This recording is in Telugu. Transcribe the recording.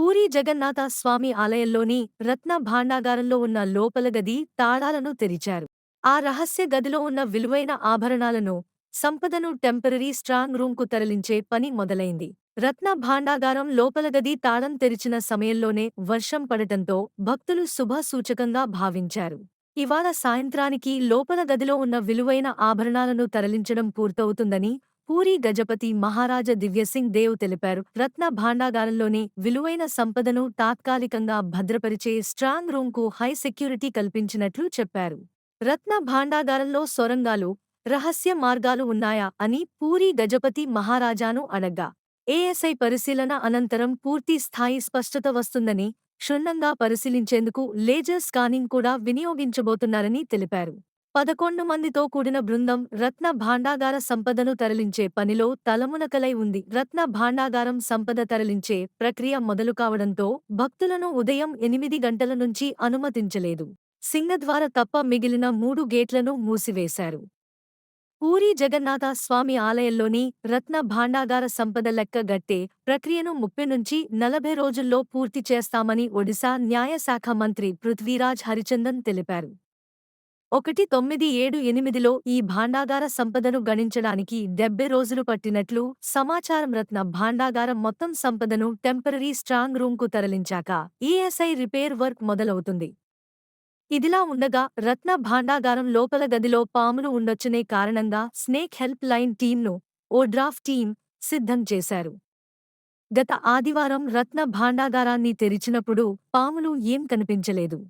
పూరీ జగన్నాథ స్వామి ఆలయంలోని రత్న భాండాగారంలో ఉన్న లోపల గది తాళాలను తెరిచారు. ఆ రహస్య గదిలో ఉన్న విలువైన ఆభరణాలను సంపదను టెంపరరీ స్ట్రాంగ్ రూంకు తరలించే పని మొదలైంది. రత్న భాండాగారం లోపల గది తాళం తెరిచిన సమయంలోనే వర్షం పడటంతో భక్తులు శుభ సూచకంగా భావించారు. ఇవాళ సాయంత్రానికి లోపల గదిలో ఉన్న విలువైన ఆభరణాలను తరలించడం పూర్తవుతుందని పూరి గజపతి మహారాజ దివ్యసింగ్ దేవ్ తెలిపారు. రత్న భాండాగారంలోని విలువైన సంపదను తాత్కాలికంగా భద్రపరిచే స్ట్రాంగ్కు హై సెక్యూరిటీ కల్పించినట్లు చెప్పారు. రత్న భాండాగారంలో సొరంగాలు రహస్య మార్గాలు ఉన్నాయా అని పూరి గజపతి మహారాజాను అడగ్గా. ఏఎస్ఐ పరిశీలన అనంతరం పూర్తి స్థాయి స్పష్టత వస్తుందని క్షుణ్ణంగా పరిశీలించేందుకు లేజర్ స్కానింగ్ కూడా వినియోగించబోతున్నారని తెలిపారు. పదకొండు మందితో కూడిన బృందం రత్న భాండాగార సంపదను తరలించే పనిలో తలమునకలై ఉంది. రత్న భాండాగారం సంపద తరలించే ప్రక్రియ మొదలు కావడంతో భక్తులను ఉదయం ఎనిమిది గంటల నుంచి అనుమతించలేదు. సింగద్వార తప్ప మిగిలిన మూడు గేట్లను మూసివేశారు. పూరి జగన్నాథ స్వామి ఆలయంలోని రత్న భాండాగార సంపద లెక్క గట్టే ప్రక్రియను ముప్పై నుంచి నలభై రోజుల్లో పూర్తి చేస్తామని ఒడిశా న్యాయశాఖ మంత్రి పృథ్వీరాజ్ హరిచందన్ తెలిపారు. ఒకటి తొమ్మిది ఏడు ఎనిమిదిలో ఈ భాండాగార సంపదను గణించడానికి డెబ్బై రోజులు పట్టినట్లు సమాచారం రత్న భాండాగారం మొత్తం సంపదను టెంపరరీ స్ట్రాంగ్ రూమ్కు తరలించాక ఈఎస్ఐ రిపేర్ వర్క్ మొదలవుతుంది. ఇదిలా ఉండగా రత్న భాండాగారం లోపల గదిలో పాములు ఉండొచ్చనే కారణంగా స్నేక్ హెల్ప్ లైన్ టీంను ఓ డ్రాఫ్ టీం సిద్ధం చేశారు. గత ఆదివారం రత్న భాండాగారాన్ని తెరిచినప్పుడు పాములు ఏం కనిపించలేదు.